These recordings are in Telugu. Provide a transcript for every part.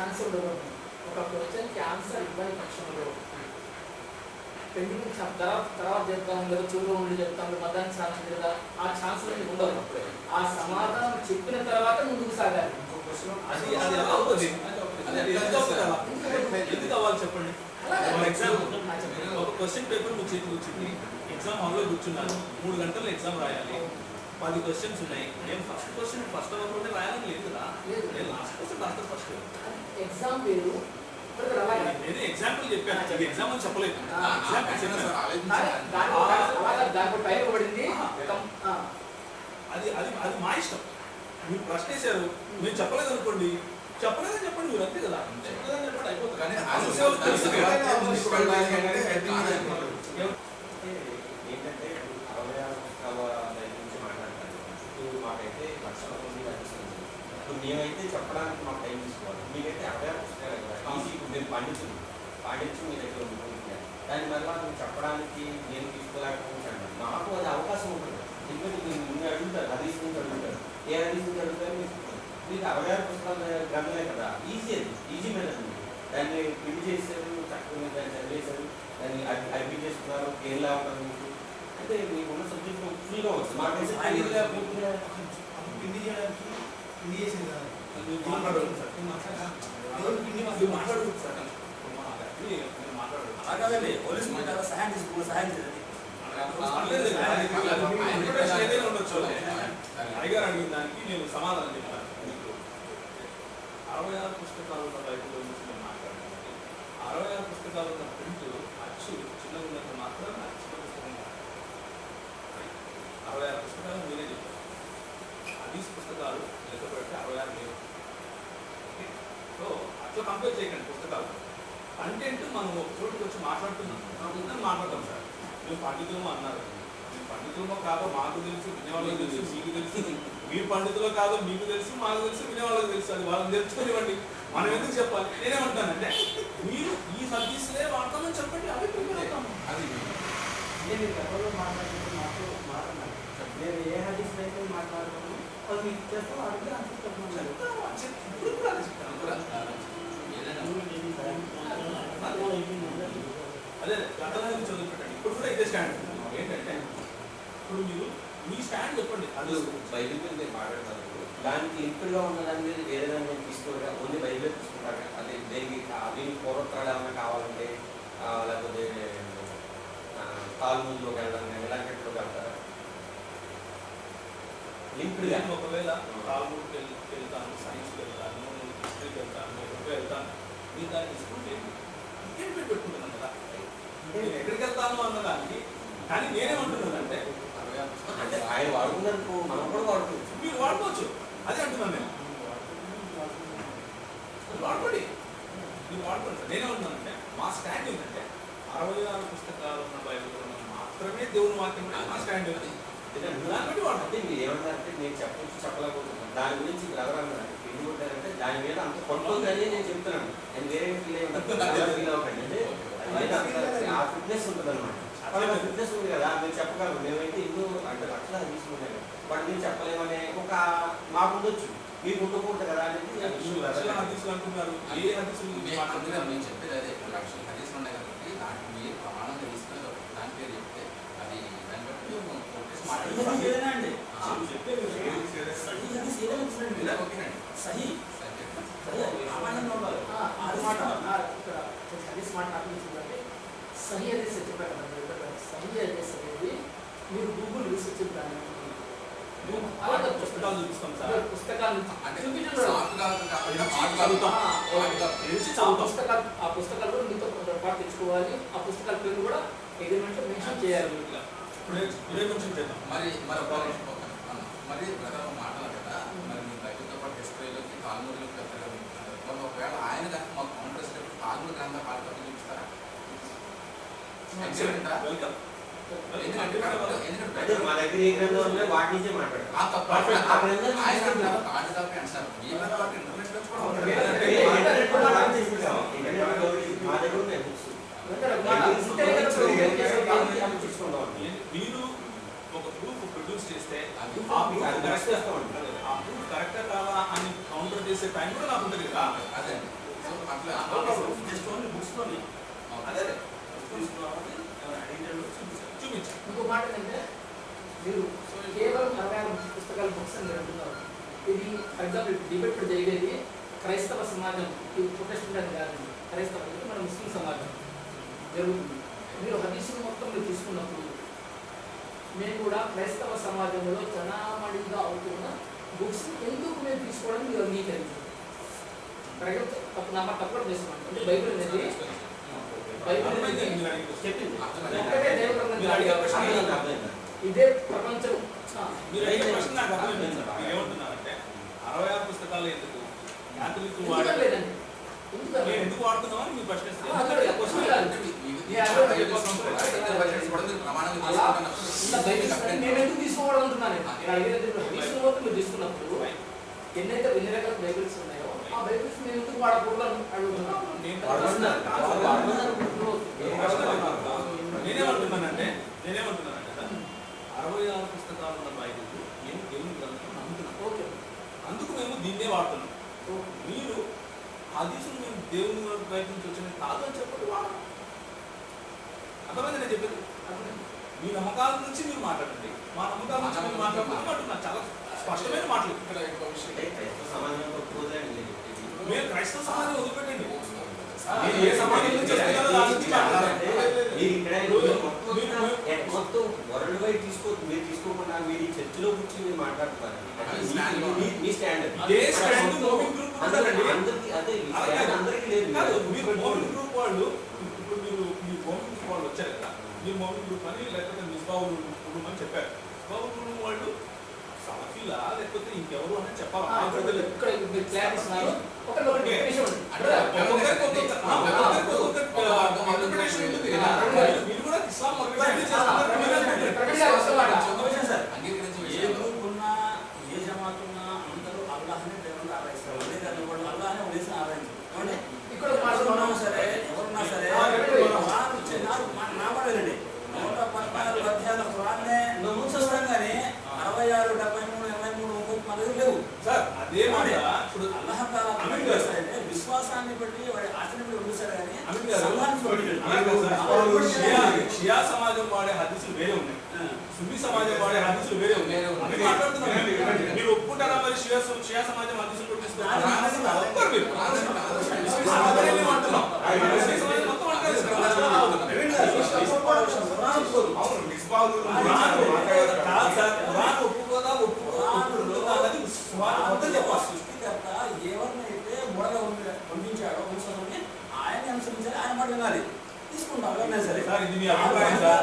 సన్స్లో ఒక క్వశ్చన్కి ఆన్సర్ ఇవ్వని పక్షంలో పెండింగ్ తర్వాత తర్వాత చెప్తాం లేదా చూడు ఉండి చెప్తాం మధ్యాహ్నం సాధన లేదా ఆ ఛాన్స్ మీకు ఉండదు ఆ సమాధానం చెప్పిన తర్వాత ముందుకు సాగాలి. అది ఎందుకు అవ్వాలి చెప్పండి? ఎగ్జామ్ ఒక క్వశ్చన్ పేపర్ నువ్వు ఎగ్జామ్ హాల్లో కూర్చున్నాను మూడు గంటలు ఎగ్జామ్ రాయాలి. పది క్వశ్చన్స్ ఉన్నాయి. నేను ఫస్ట్ క్వశ్చన్ ఫస్ట్ అవర్లోనే రాయాలని లేదు కదా. లేదు. నేను లాస్ట్ క్వశ్చన్ రాస్తా ఫస్ట్ ఎగ్జామ్ అలాగే నేను ఎగ్జాంపుల్ చెప్పాను. ఎగ్జామ్ అని చెప్పలేదు. అది అది అది మా ఇష్టం. మీరు ప్రశ్న వేశారు. మీరు చెప్పలేదు అనుకోండి. చెప్పలేదని చెప్పండి. మీరు అంతే కదా. చెప్పలేదని చెప్పండి అయిపోతుంది. కానీ కానీ అది అసలు తెలుసు కదా. ఏంటంటే అరవై ఆరు పుస్తకాల దగ్గర నుంచి మాట్లాడతాను ఇప్పుడు మాకైతే లక్షల మంది కనిపిస్తుంది ఇప్పుడు మేమైతే చెప్పడానికి మాకు టైం తీసుకోవాలి. మీకైతే అరవై ఆరు పుస్తకాలు కదా. ఈజీ మీ దగ్గర ఉంది దాని వల్ల మీరు చెప్పడానికి నేను తీసుకోలేకపోతున్నాను. నాకు అది అవకాశం ఉంటుంది. ఎందుకంటే మీరు ముందు అడుగుతారు అది నుంచి అడుగుతారు. ఏ అది నుంచి అడుగుతారు మీకు మీకు అరవై పుస్తకాలు పుస్తకాల గ్రంథమే కదా. ఈజీ అది. ఈజీ మెథడ్ దాన్ని పిడి చేశారు చక్కగా దాన్ని చదివేశారు. దాన్ని అవి అవి చేసుకున్నారు కేరళ ఉంటుంది మీకు అంటే మీకు ఉన్న సబ్జెక్ట్ ఫ్రీగా వచ్చు మాకైతే పూర్తిగా పూర్తిగా పిండి చేయడానికి పిండి చేసింది కదా మాట్లాడదు సార్ మాట్లాడదు సార్ మాట్లాడదు అలాగే పోలీస్ సహాయం తీసుకున్న సహాయం చేయాలి అడిగిన దానికి నేను సమాధానం అరవై ఆరు పుస్తకాలు ఉన్న బైబిల్ గురించి నేను మాట్లాడాను అరవై ఆరు పుస్తకాలు ఉన్న ప్రింట్ అచ్చు చిన్నగా ఉన్నంత మాత్రం అరవై ఆరు పుస్తకాలు మీరే చెప్పారు హదీస్ పుస్తకాలు లెక్క పెడితే అరవై ఆరు ఓకే? సో అట్లా కంపేర్ చేయకండి పుస్తకాలు. కంటెంట్ మనం ఒక చోటుకి వచ్చి మాట్లాడుతున్నాం. మనం మాట్లాడతాం సార్. మేము పండితులమో అన్నారు. మేము పండితులమో కాదో మాకు తెలుసు వినేవాళ్ళకి తెలుసు మీకు తెలుసు. మీరు పండితులో కాదో మీకు తెలుసు మాకు తెలుసు వినేవాళ్ళకి తెలుసు. అది వాళ్ళని తెలుసుకునివ్వండి మనం ఎందుకు చెప్పాలి? నేనేమంటానంటే మీరు ఈ సర్వీస్లే వాడతామని చెప్పండి అవి ప్రిపేర్ అవుతాము అది నేను ఎవరో మాట్లాడుతుంటే మాకు మాట్లాడాలి నేను ఏ హదీస్ అయితే మాట్లాడుతున్నాను అది మీకు చేస్తాం అడిగి అనుకుంటున్నాను చెప్తాము, చెప్- ఇప్పుడు కూడా అదే చెప్తాను. అదే గతంలో నుంచి చదువుకుంటాను ఇప్పుడు కూడా ఇదే స్టాండ్ ఏంటంటే ఇప్పుడు మీరు మీ స్టాండ్ చెప్పండి. అది బైబిల్ మీద మీరు మాట్లాడతారు. దానికి లిక్విడ్గా ఉన్న దాని మీద వేరే దాని మీద తీసుకోగా ఓన్లీ బైబిల్ తీసుకుంటారు? అదే దేనికి దీనికి పూర్వత్రాలు ఏమైనా కావాలంటే లేకపోతే తాల్మూల్లోకి వెళ్ళడం కానీ ఇలాంటిలోకి వెళ్తారా? లింక్డ్గా నేను ఒకవేళ తాల్మూడ్కి వెళ్ళి వెళ్తాను సైన్స్కి వెళ్తాను హిస్టరీకి వెళ్తాను ఎక్కడికి వెళ్తాను మీరు దాన్ని తీసుకుంటే ఇంకేం పెట్టుకుంటున్నాను కదా. నేను ఎక్కడికి వెళ్తాను అన్నదానికి కానీ నేనేమంటున్నానంటే అంటే ఆయన వాడుకున్నందుకు మనం కూడా వాడుకోవచ్చు. మీరు వాడుకోవచ్చు. అదే అంటున్నాను నేను. మీరు వాడుకోండి. మీరు వాడుకోండి. సార్ నేనేమంటున్నానంటే మా స్టాండ్ ఏంటంటే అరవై ఆరు పుస్తకాలు ఉన్న బైబిల్ మాత్రమే దేవుని వాక్యం మా స్టాండ్ దాన్ని బట్టి అంటే మీరు ఏమన్నారంటే నేను చెప్పొచ్చు చెప్పలేకపోతున్నాను. దాని గురించి మీరు ఎవరు అన్నారు? ఎందుకు కొట్టారంటే దాని మీద అంత కొట్టుకుందని నేను చెప్తున్నాను. నేను వేరే ఫీల్ అయ్యి ఫీల్ అవ్వకండి. అంటే దాని మీద అంత ఆ ఫిట్నెస్ ఉంటుంది అనమాట ఫిట్నెస్ ఉంది కదా మీరు చెప్పగలరు మేమైతే ఎన్నో అంటే లక్షల తీసుకున్నాయి చెప్పలేమనే ఒక మాకు ఉండొచ్చు. మీకు ఉండకూడదు కదా అనేది హదీసులు అంటున్నారు. ఏ హదీసుల నేను చెప్పేది అదే లక్షల హదీసులు ఉన్నాయి కాబట్టి దానికి మీరు ప్రమాణంగా తీసుకుని దాని పేరు చెప్తే అది దాన్ని బట్టి మేము కొట్టేసి మాట్లాడుతున్నాం ఏదైనా ఆ. మీరు చెప్పేది మీరు సహీ అనేది మీరు గూగుల్ రీసెర్చ్ చేయాలి అలాగే పుస్తకాలు చూపిస్తాం సార్ పుస్తకాలు అంటే చూపించడం ఆ పుస్తకాలు ఆ పుస్తకాలు కూడా మీతో పాటు తెచ్చుకోవాలి ఆ పుస్తకాల పేరు కూడా ఏదేమంటే మెన్షన్ చేయాలి కొంచెం చేద్దాం మరి మరి మరి బ్రదర్ మాట్లాడారు కదా మరి మీ బైబిల్తో పాటు హిస్టరీలోకి తాల్మూరులోకి వెళ్తారు మరి ఒకవేళ ఆయన కనుక మాకు కాంగ్రెస్ చేసేటప్పుడు తాల్మూరు గ్రంథ పాఠాలు చూపిస్తారా వెల్కమ్ మా దగ్గర ఏ గ్రంథం ఉందో వాటి నుంచే ఆ గ్రంథం మా దగ్గర ఉన్నాయి books. మీరు ఒక ప్రూఫ్ ప్రొడ్యూస్ చేస్తే అది ఆ ప్రూఫ్ కరెక్ట్ కాదా అని కౌంటర్ చేసే టైం కూడా నాకు ఉంటుంది కదా అదే సో అట్లా జస్ట్ ఓన్లీ బుక్స్ అదే తీసుకున్నామని ఇంకో మాట ఏంటంటే మీరు కేవలం అరవై ఆరు పుస్తకాలు బుక్స్ అని మీరు అంటున్నారు ఇది ఫర్ ఎగ్జాంపుల్ డిబేట్ ఇప్పుడు జరిగేది క్రైస్తవ సమాజం. ఇది ప్రొటెస్టెంట్ అని కాదండి క్రైస్తవ మన ముస్లిం సమాజం జరుగుతుంది. మీరు హదీసులు మొత్తం మీరు తీసుకున్నప్పుడు మేము కూడా క్రైస్తవ సమాజంలో చనామణిగా అవుతున్న బుక్స్ ఎందుకు మేము తీసుకోవడం మీరు అంగీకరించారు? ప్రజలు తప్పు నా మాట తప్పుడు చేసుకోండి అంటే బైబిల్ అనేది ఇదే ప్రపంచం మీరు అడిగే ప్రశ్న నాకు అర్థమైంది సార్. మీరు ఏమంటున్నారంటే అరవై ఆరు పుస్తకాలు ఎందుకు నేను? ఎందుకు వాడుతున్నామని మీరు తీసుకున్నప్పుడు ఎన్నైతే ఎన్ని రకాల బైబిల్స్ ఉన్నాయో ఆ బైబిల్స్ నేను ఎందుకు వాడకూడదు అడుగుతున్నాను. నేనేమంటున్నానంటే నేనేమంటున్నానంటే సార్ అరవై ఆరు పుస్తకాలు ఉన్న బైబిల్ నేను దేవుని గ్రంథం నమ్ముతున్నాను ఓకే అందుకు మేము దీన్నే వాడుతున్నాం. మీరు హదీసులు మేము దేవుని నుంచి వచ్చినవి కాదు అని చెప్పండి వాడడం అర్థమైంది నేను చెప్పేది. మీ నమ్మకాల నుంచి మీరు మాట్లాడండి మా నమ్మకాల నుంచి మీరు మాట్లాడుతున్నాం చాలా స్పష్టమైన మాటలు ఇక్కడ ఇంకో విషయం సమాజంలో. మీరు క్రైస్తవ సమాజం వదిలిపెట్టండి. మీరు ఏ సమాజం నుంచి వస్తున్నారో దాని నుంచి మాట్లాడండి. మీరు ఇక్కడ మొత్తం వరల్డ్ వైడ్ తీసుకో మీరు తీసుకోకుండా మీరు ఈ చర్చిలో కూర్చొని మీరు మాట్లాడుతున్నారు. మీ-. అందరికి అదే. అందరికీ లేదు మీరు మోమిన్ గ్రూప్ వాళ్ళు ఇప్పుడు మీరు మీ మోమిన్ గ్రూప్ వాళ్ళు వచ్చారు కదా. మీరు మోమిన్ గ్రూప్ అని లేకపోతే మిస్బాబు గ్రూప్ అని చెప్పారు. మిస్బాబు గ్రూప్ వాళ్ళు సలఫీలా లేకపోతే ఇంకెవరు అని చెప్పాలి. ఇక్కడ మీరు క్లారిటీ ఇస్తున్నారు definition ఉంది. అంటే ఒక్కొక్కరికి ఒక్కొక్క- ఆ, ఒక్కొక్కరికి ఒక్కొక్క, ఆ, interpretation ఉంటుంది కదా. మీరు- మీరు కూడా ఇస్లాం organization చేస్తున్నారు. మీరు అనుకుంటారు. ప్రకటన వస్తమాట. క్వశ్చన్ సార్ అంగీకరించే ఏ విషయం గ్రూప్ ఉన్నా ఏ జమాత్ ఉన్నా అందరూ అల్లాహనే దేవుని ఆరాధిస్తారు అదే కాదు వాళ్ళు అల్లాహనే ఉదయం ఆరాధించారు ఏమండి? ఇక్కడ ఎవరు ఉన్నా మాట్లాడుతున్నాం సరే ఎవరున్నా సరే ఆ, ఇక్కడ వారు వచ్చే నాలుగు మా- నా మాట వినండి నూట పద్నాలుగు అధ్యాయాల ఖురాన్నే నమూసస్తాం కానీ అరవై ఆరు డెబ్బై మూడు ఎనభై మూడు ముప్పై నాలుగు లేవు సార్ అదే మాట ఇప్పుడు అల్లాహ్ తాలా అమీన్ గారు. చేస్తాడంటే విశ్వాసాన్ని బట్టి వాడి ఆచరణ బట్టి ఉండేశాడు కానీ అమీన్ గారు. సంఘాన్ని బట్టి అలా కాదు సార్. అల్లాహ్ షియా బట్టి షియా సమాజం వాడే హదీసులు వేరే ఉన్నాయి. సున్నీ సమాజం వాడే హదీసులు వేరే ఉన్నాయి. అవి మాట్లాడుతున్నాం. మీరు ఒప్పుకుంటారా మరి షియా షియా సమాజం హదీసులు కొట్టేస్తున్నారు. ఒప్పుకోరు మీరు. ముస్లిం సమాజం ఏమీ అంటున్నాం. ముస్లిం సమాజం మొత్తం అంటారు. ప్రవీణ్ గారు, ఒప్పుకోవడం విషయం. ఖురాన్ ఒప్పుకోదు. అవును మిస్బాహులు ఖురాన్ ఒప్పుకోదా? కాదు సార్ ఖురాన్ ఒప్పుకోదా ఒప్పుకోదా ఒప్పుకోదా అన్నది సుమారు మొత్తం చెప్పాలి సృష్టికర్త ఎవరినైతే మూడగా పంపించాడో ఆయన అనుసరించాలి ఆయన మాట వినాలి తీసుకుంటాం సరే సార్ ఇది మీ అభిప్రాయం సార్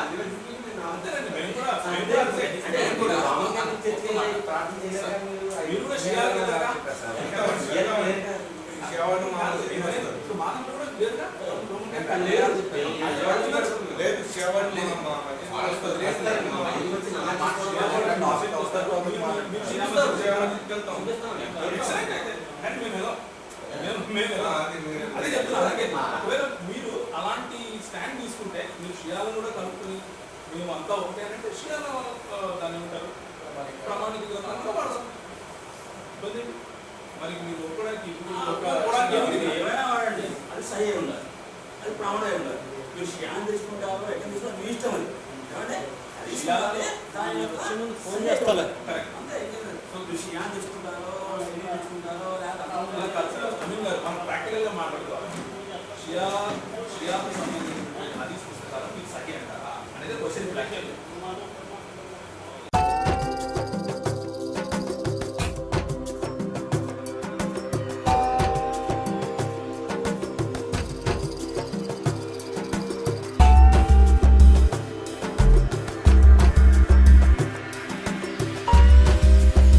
అలాగే ఒకవేళ మీరు అలాంటి స్టాండ్ తీసుకుంటే మీరు షియాలను కూడా కనుక్కొని మేము అంతా ఒకటే అంటే షియాల దాన్ని ఉంటారు ప్రామాణిక వాడదాం? మరి మీరు ఒక్కడానికి? ఏమైనా వాడండి అది సహి ఉండాలి అది ప్రామాణిక ఉండాలి మీరు శ్యాన్ తీసుకుంటారో ఎక్కడ తీసుకుంటారో మీ ఇష్టం అది ఏమంటే అది దాని యొక్క ఫోన్ Correct. అంతే. సో మీరు శ్యాన్ తీసుకుంటారో తీసుకుంటారో లేకపోతే కాదు సార్. అమీన్ గారు మనం ప్రాక్టికల్గా మాట్లాడుకోవాలి షియా షియాకు సంబంధించిన హదీస్ పుస్తకాలు మీకు సహి